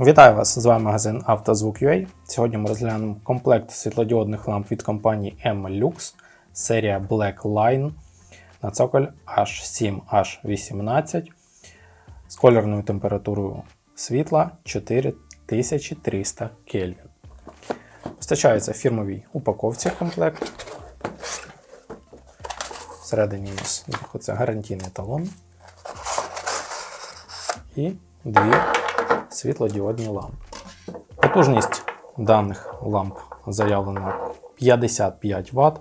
Вітаю вас! З вами магазин «Автозвук.UA». Сьогодні ми розглянемо комплект світлодіодних ламп від компанії M-Lux, серія Black Line на цоколь H7H18 з кольорною температурою світла 4300 Кельвін. Постачається фірмовій упаковці комплект. Всередині у нас гарантійний талон і дві світлодіодні лампи. Потужність даних ламп заявлена 55 Вт.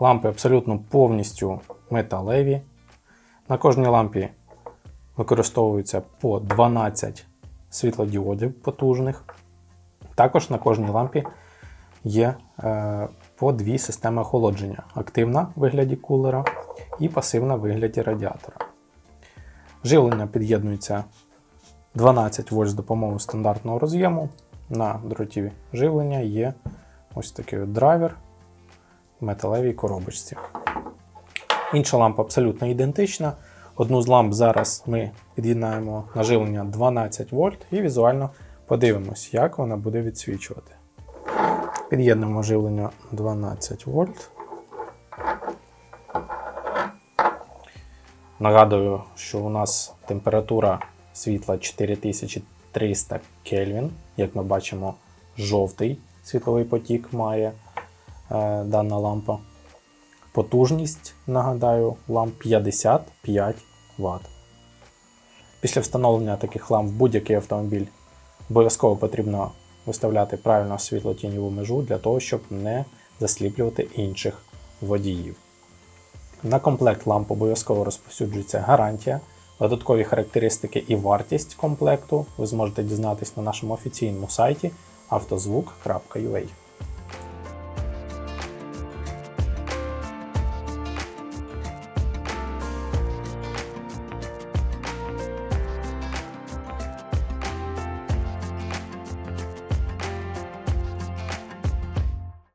Лампи абсолютно повністю металеві. На кожній лампі використовується по 12 світлодіодів потужних. Також на кожній лампі є е, по дві системи охолодження: активна в вигляді кулера і пасивна в вигляді радіатора. Живлення під'єднується 12 вольт з допомогою стандартного роз'єму. На дроті живлення є ось такий от драйвер в металевій коробочці. Інша лампа абсолютно ідентична. Одну з ламп зараз ми під'єднаємо на живлення 12 вольт і візуально подивимось, як вона буде відсвічувати. Під'єднуємо живлення 12 вольт. Нагадую, що у нас температура світла 4300 Кельвін. Як ми бачимо, жовтий світловий потік має е, дана лампа. Потужність, нагадаю, ламп 55 Вт. Після встановлення таких ламп в будь-який автомобіль обов'язково потрібно виставляти правильно світло-тіньову межу для того, щоб не засліплювати інших водіїв. На комплект ламп обов'язково розповсюджується гарантія. Додаткові характеристики і вартість комплекту ви зможете дізнатись на нашому офіційному сайті автозвук.ua.